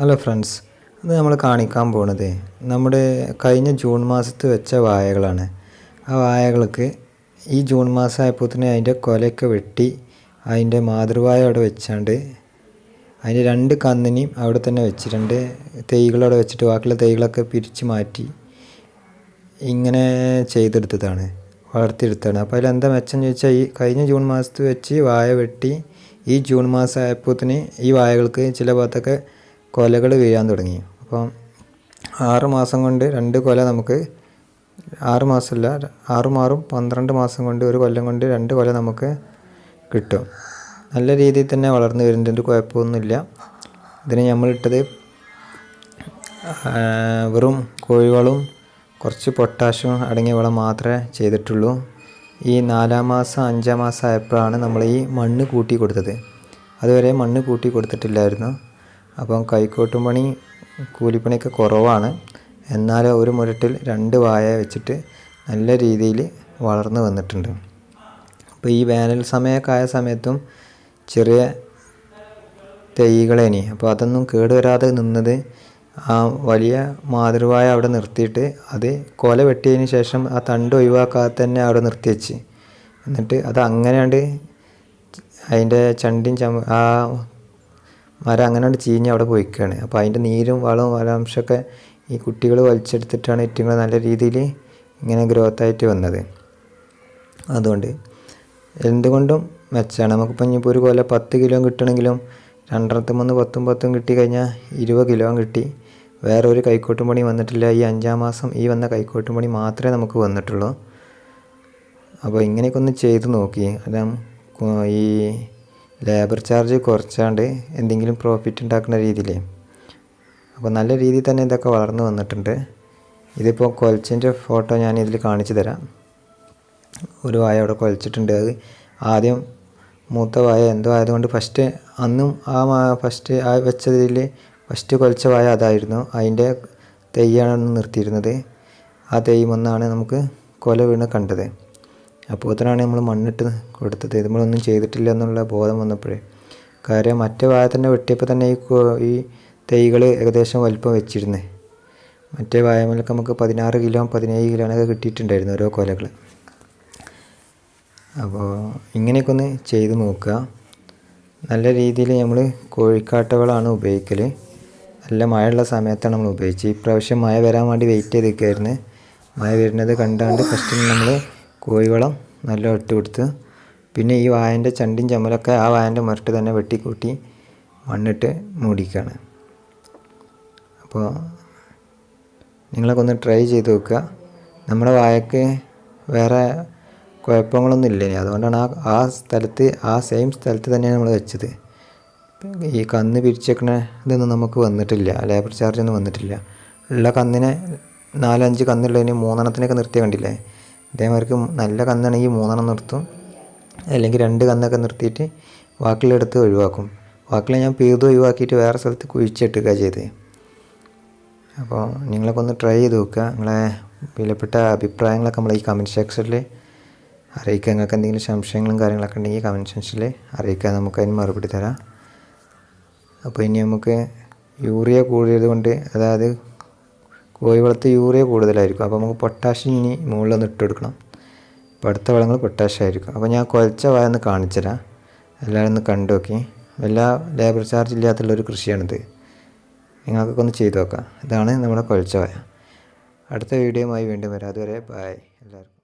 Hello friends ഇന്ന് നമ്മൾ കാണിക്കാൻ പോണത് നമ്മുടെ കഴിഞ്ഞ ജൂൺ മാസത്ത് വെച്ച വായകളാണ്. ആ വാഴകൾക്ക് ഈ ജൂൺ മാസം ആയപ്പോൾ തന്നെ അതിന്റെ കൊലയൊക്കെ വെട്ടി അതിന്റെ മാതൃവായ അവിടെ വെച്ചാണ്ട് അതിന്റെ രണ്ട് കന്നിനെയും അവിടെ തന്നെ വെച്ചിട്ടുണ്ട്. തൈകളവിടെ വെച്ചിട്ട് ബാക്കിയുള്ള തൈകളൊക്കെ പിരിച്ചു മാറ്റി ഇങ്ങനെ ചെയ്തെടുത്തതാണ് വളർത്തിയെടുത്തതാണ്. അപ്പോൾ അതിലെന്താ മെച്ചം ചോദിച്ചാൽ ഈ കഴിഞ്ഞ ജൂൺ മാസത്ത് വെച്ച് വായ വെട്ടി ഈ ജൂൺ മാസം ആയപ്പോത്തിന് ഈ വായകൾക്ക് ചില ഭാഗത്തൊക്കെ കൊലകൾ വീഴാൻ തുടങ്ങി. അപ്പം ആറ് മാസം കൊണ്ട് രണ്ട് കൊല നമുക്ക് ആറ് മാസമല്ല ആറ് മാറും പന്ത്രണ്ട് മാസം കൊണ്ട് ഒരു കൊല്ലം കൊണ്ട് രണ്ട് കൊല നമുക്ക് കിട്ടും. നല്ല രീതിയിൽ തന്നെ വളർന്നു വരുന്നുണ്ട് കുഴപ്പമൊന്നുമില്ല. ഇതിന് നമ്മളിട്ടത് വെറും കോഴിവളും കുറച്ച് പൊട്ടാഷ്യം അടങ്ങിയ വളം മാത്രമേ ചെയ്തിട്ടുള്ളൂ. ഈ നാലാം മാസം അഞ്ചാം മാസം ആയപ്പോഴാണ് നമ്മൾ ഈ മണ്ണ് കൂട്ടി കൊടുത്തത്. അതുവരെ മണ്ണ് കൂട്ടി കൊടുത്തിട്ടില്ലായിരുന്നു. അപ്പം കൈക്കോട്ടും പണി കൂലിപ്പണിയൊക്കെ കുറവാണ്. എന്നാലും ഒരു മുരട്ടിൽ രണ്ട് വായ വെച്ചിട്ട് നല്ല രീതിയിൽ വളർന്നു വന്നിട്ടുണ്ട്. അപ്പോൾ ഈ വേനൽ സമയമൊക്കെ ആയ സമയത്തും ചെറിയ തൈകളേനി അപ്പോൾ അതൊന്നും കേടുവരാതെ നിന്നത് ആ വലിയ മാതൃവായ അവിടെ നിർത്തിയിട്ട് അത് കൊല വെട്ടിയതിന് ശേഷം ആ തണ്ട് ഒഴിവാക്കാതെ തന്നെ അവിടെ നിർത്തി വെച്ച്. എന്നിട്ട് അത് അങ്ങനെയാണ്ട് അതിന്റെ ചണ്ടിൻ ചമ ആ മരം അങ്ങനെയാണ് ചീഞ്ഞ് അവിടെ പോയിക്കുകയാണ് അപ്പോൾ അതിന്റെ നീരും വളവും വലാംശമൊക്കെ ഈ കുട്ടികൾ വലിച്ചെടുത്തിട്ടാണ് ഏറ്റവും നല്ല രീതിയിൽ ഇങ്ങനെ ഗ്രോത്ത് ആയിട്ട് വന്നത്. അതുകൊണ്ട് എന്തുകൊണ്ടും മെച്ചമാണ്. നമുക്കിപ്പോൾ ഇനിയിപ്പോൾ ഒരു കൊല പത്ത് കിലോ കിട്ടണമെങ്കിലും രണ്ടരത്തെ മൂന്ന് പത്തും പത്തും കിട്ടി കഴിഞ്ഞാൽ ഇരുപത് കിലോ കിട്ടി. വേറെ ഒരു കൈക്കോട്ടും പണി വന്നിട്ടില്ല. ഈ അഞ്ചാം മാസം ഈ വന്ന കൈക്കോട്ടും പണി മാത്രമേ നമുക്ക് വന്നിട്ടുള്ളൂ. അപ്പോൾ ഇങ്ങനെയൊക്കെ ഒന്ന് ചെയ്ത് നോക്കി. അതാ ഈ ലേബർ ചാർജ് കുറച്ചാണ്ട് എന്തെങ്കിലും പ്രോഫിറ്റ് ഉണ്ടാക്കുന്ന രീതിയിലേ. അപ്പോൾ നല്ല രീതിയിൽ തന്നെ ഇതൊക്കെ വളർന്നു വന്നിട്ടുണ്ട്. ഇതിപ്പോൾ കൊലച്ചിന്റെ ഫോട്ടോ ഞാൻ ഇതിൽ കാണിച്ചു തരാം. ഒരു വായ അവിടെ കൊലച്ചിട്ടുണ്ട്. അത് ആദ്യം മൂത്ത വായ എന്തോ ആയതുകൊണ്ട് ഫസ്റ്റ് അന്നും ആ ഫസ്റ്റ് ആ വെച്ചതിൽ ഫസ്റ്റ് കൊലച്ച വായ അതായിരുന്നു. അതിന്റെ തെയ്യാണ് നിർത്തിയിരുന്നത്. ആ തെയ്യുമെന്നാണ് നമുക്ക് കൊല വീണ് കണ്ടത്. അപ്പോൾ ഇതിനാണ് നമ്മൾ മണ്ണിട്ട് കൊടുത്തത്. നമ്മളൊന്നും ചെയ്തിട്ടില്ല എന്നുള്ള ബോധം വന്നപ്പോഴേ. കാര്യം മറ്റേ വാഴ തന്നെ വെട്ടിയപ്പോൾ തന്നെ ഈ ഈ തൈകൾ ഏകദേശം വലിപ്പം വെച്ചിരുന്നേ. മറ്റേ വായമലൊക്കെ നമുക്ക് പതിനാറ് കിലോ പതിനേഴ് കിലോ അങ്ങനെ കിട്ടിയിട്ടുണ്ടായിരുന്നു ഓരോ കൊലകൾ അപ്പോൾ ഇങ്ങനെയൊക്കെ ഒന്ന് ചെയ്ത് നോക്കുക. നല്ല രീതിയിൽ നമ്മൾ കോഴിക്കാട്ടകളാണ് ഉപയോഗിക്കൽ നല്ല മഴയുള്ള സമയത്താണ് നമ്മൾ ഉപയോഗിച്ചത്. ഈ പ്രാവശ്യം മഴ വരാൻ വേണ്ടി വെയിറ്റ് ചെയ്ത് മഴ വരുന്നത് കണ്ടാണ്ട് ഫസ്റ്റ് നമ്മൾ കോഴിവളം നല്ല ഇട്ട് കൊടുത്ത് പിന്നെ ഈ വായന്റെ ചണ്ടിയും ചമ്മലൊക്കെ ആ വായന്റെ മുരട്ട് തന്നെ വെട്ടിക്കൂട്ടി മണ്ണിട്ട് മൂടിക്കുകയാണ് അപ്പോൾ നിങ്ങളൊക്കെ ഒന്ന് ട്രൈ ചെയ്ത് നോക്കുക. നമ്മുടെ വായക്ക് വേറെ കുഴപ്പങ്ങളൊന്നും ഇല്ല അതുകൊണ്ടാണ് ആ ആ സ്ഥലത്ത് ആ സെയിം സ്ഥലത്ത് തന്നെയാണ് നമ്മൾ വെച്ചത്. ഈ കന്ന് പിരിച്ചേക്കണ ഇതൊന്നും നമുക്ക് വന്നിട്ടില്ല. ലേബർ ചാർജ് ഒന്നും വന്നിട്ടില്ല. ഉള്ള കന്നിനെ നാലഞ്ച് കന്നുള്ളതിന് മൂന്നെണ്ണത്തിനൊക്കെ നിർത്തിയ കണ്ടില്ലേ? ഇതേമാർക്ക് നല്ല കന്നാണെങ്കിൽ മൂന്നെണ്ണം നിർത്തും. അല്ലെങ്കിൽ രണ്ട് കന്നൊക്കെ നിർത്തിയിട്ട് വാക്കിലെടുത്ത് ഒഴിവാക്കും. വാക്കിൽ ഞാൻ പീത് ഒഴിവാക്കിയിട്ട് വേറെ സ്ഥലത്ത് കുഴിച്ചിട്ടുക ചെയ്ത്. അപ്പോൾ നിങ്ങളൊക്കെ ഒന്ന് ട്രൈ ചെയ്ത് നോക്കുക. നിങ്ങളെ വിലപ്പെട്ട അഭിപ്രായങ്ങളൊക്കെ നമ്മൾ ഈ കമന്റ് സെക്ഷനിൽ അറിയിക്കുക. നിങ്ങൾക്ക് എന്തെങ്കിലും സംശയങ്ങളും കാര്യങ്ങളൊക്കെ ഉണ്ടെങ്കിൽ കമന്റ് സെക്ഷനിൽ അറിയിക്കുക. നമുക്ക് അതിന് മറുപടി തരാം. അപ്പോൾ ഇനി നമുക്ക് യൂറിയ കൂടിയത് കൊണ്ട് അതായത് കോഴിവളത്ത് യൂറിയ കൂടുതലായിരിക്കും. അപ്പോൾ നമുക്ക് പൊട്ടാഷ്യം ഇനി മുകളിലൊന്ന് ഇട്ട് കൊടുക്കണം അപ്പോൾ അടുത്ത വളങ്ങൾ പൊട്ടാഷ്യം ആയിരിക്കും. അപ്പോൾ ഞാൻ കുഴച്ച വായ ഒന്ന് കാണിച്ചുതരാം. എല്ലാവരും ഒന്ന് കണ്ടു നോക്കി. എല്ലാ ലേബർ ചാർജ് ഇല്ലാത്തുള്ളൊരു കൃഷിയാണിത്. നിങ്ങൾക്കൊക്കെ ഒന്ന് ചെയ്തു നോക്കാം. ഇതാണ് നമ്മുടെ കുഴച്ച വായ. അടുത്ത വീഡിയോയുമായി വീണ്ടും വരാം. അതുവരെ ബായ് എല്ലാവർക്കും